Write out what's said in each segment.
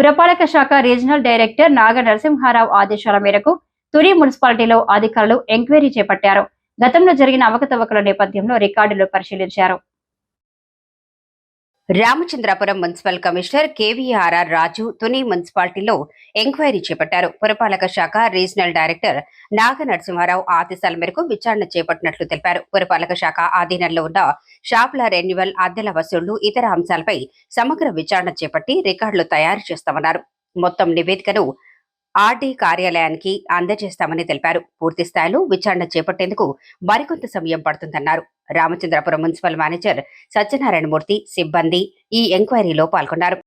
పురపాలక శాఖ regional director నాగ నరసింహారావు ఆదేశాల మేరకు తుని మున్సిపాలిటీలో అధికారులు ఎంక్వైరీ చేపట్టారు. గతంలో జరిగిన అవకతవకల నేపథ్యంలో రికార్డులు పరిశీలించారు. Ramachandrapuram municipal commissioner KVRR Raju Tuni మున్సిపాలిటీలో ఎంక్వైరీ చేపట్టారు. పురపాలక శాఖ రీజనల్ డైరెక్టర్ నాగ నరసింహారావు ఆదేశాల మేరకు విచారణ చేపట్టినట్లు తెలిపారు. పురపాలక శాఖ ఆధీనంలో ఉన్న షాపుల రెన్యువల్ అద్దెల వసూళ్ళు ఇతర అంశాలపై సమగ్ర విచారణ చేపట్టి రికార్డులు తయారు చేస్తామన్నారు. మొత్తం నివేదికను ఆర్డీ కార్యాలయానికి అందజేస్తామని తెలిపారు. పూర్తి స్థాయిలో విచారణ చేపట్టేందుకు మరికొంత సమయం పడుతుందన్నారు. రామచంద్రపురం మున్సిపల్ మేనేజర్ సత్యనారాయణమూర్తి సిబ్బంది ఈ ఎంక్వైరీలో పాల్గొన్నారు.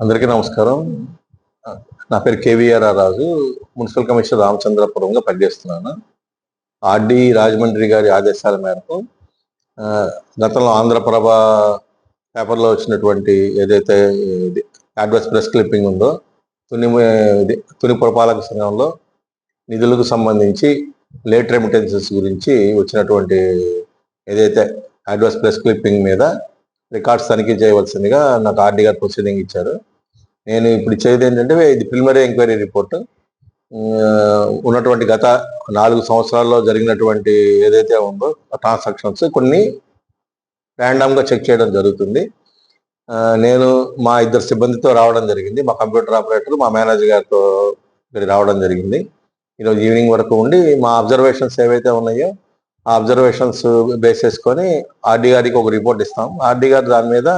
అందరికీ నమస్కారం. నా పేరు కేవీఆర్ రాజు. మున్సిపల్ కమిషనర్ రామచంద్రపురంగా పనిచేస్తున్నాను. ఆర్డి రాజమండ్రి గారి ఆదేశాల మేరకు గతంలో ఆంధ్రప్రభ పేపర్లో వచ్చినటువంటి ఏదైతే ఇది అడ్వర్స్ ప్రెస్ క్లిప్పింగ్ ఉందో తుని ఇది తుని పురపాలక సంఘంలో నిధులకు సంబంధించి లేట్ రెమిటెన్సెస్ గురించి వచ్చినటువంటి ఏదైతే అడ్వర్స్ ప్రెస్ క్లిప్పింగ్ మీద రికార్డ్స్ తనిఖీ చేయవలసిందిగా నాకు ఆర్డీ గారు ప్రొసీడింగ్ ఇచ్చారు. నేను ఇప్పుడు ఇచ్చేది ఏంటంటే ఇది ప్రిలిమరీ ఎంక్వైరీ రిపోర్ట్. ఉన్నటువంటి గత నాలుగు సంవత్సరాల్లో జరిగినటువంటి ఏదైతే ఉందో ట్రాన్సాక్షన్స్ కొన్ని ర్యాండమ్గా చెక్ చేయడం జరుగుతుంది. నేను మా ఇద్దరు సిబ్బందితో రావడం జరిగింది. మా కంప్యూటర్ ఆపరేటర్ మా మేనేజర్ గారితో రావడం జరిగింది. ఈరోజు ఈవినింగ్ వరకు ఉండి మా అబ్జర్వేషన్స్ ఏవైతే ఉన్నాయో ఆ అబ్జర్వేషన్స్ బేస్ చేసుకొని ఆర్డీ గారికి ఒక రిపోర్ట్ ఇస్తాం. ఆర్డీ గారు దాని మీద